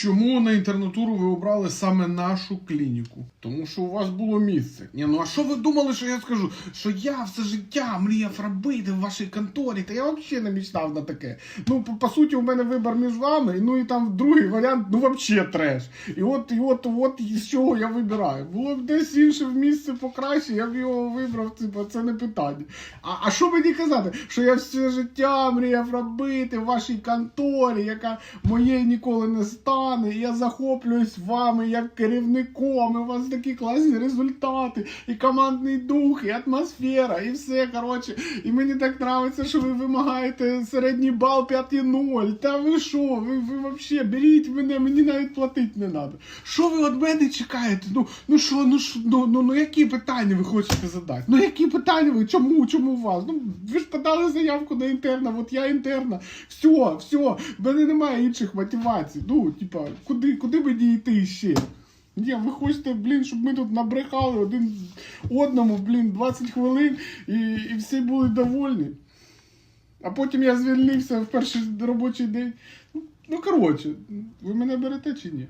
Чому на інтернатуру ви обрали саме нашу клініку? Тому що у вас було місце. Ні, ну а що ви думали, що я скажу? Що я все життя мріяв робити в вашій конторі? Та я взагалі не мечтав на таке. Ну, по, по суті, у мене вибір між вами, ну і там другий варіант, ну взагалі треш. І от, і от, от з чого я вибираю. Було б десь інше в місце покраще, я б його вибрав, типу, це не питання. А, а що мені казати? Що я все життя мріяв робити в вашій конторі, яка моєї ніколи не стане. І я захоплююсь вами як керівником. І у вас такі класні результати, і командний дух, і атмосфера, і все. Коротше, і мені так подобається, що ви вимагаєте середній бал 5,0. Та ви що? Ви, ви взагалі беріть мене, мені навіть платити не треба. Що ви від мене чекаєте? Ну, ну що, ну ну, ну, ну які питання ви хочете задати? Ну які питання ви? Чому? Чому у вас? Ну ви ж подали заявку на інтерна, от я інтерна. Все, все, в мене немає інших мотивацій. Ну, типа, куди, куди мені йти ще? Ні, ви хочете, блін, щоб ми тут набрехали один одному, блін, 20 хвилин і, і всі були довольні. А потім я звільнився в перший робочий день. Ну, Ну, коротше, ви мене берете чи ні?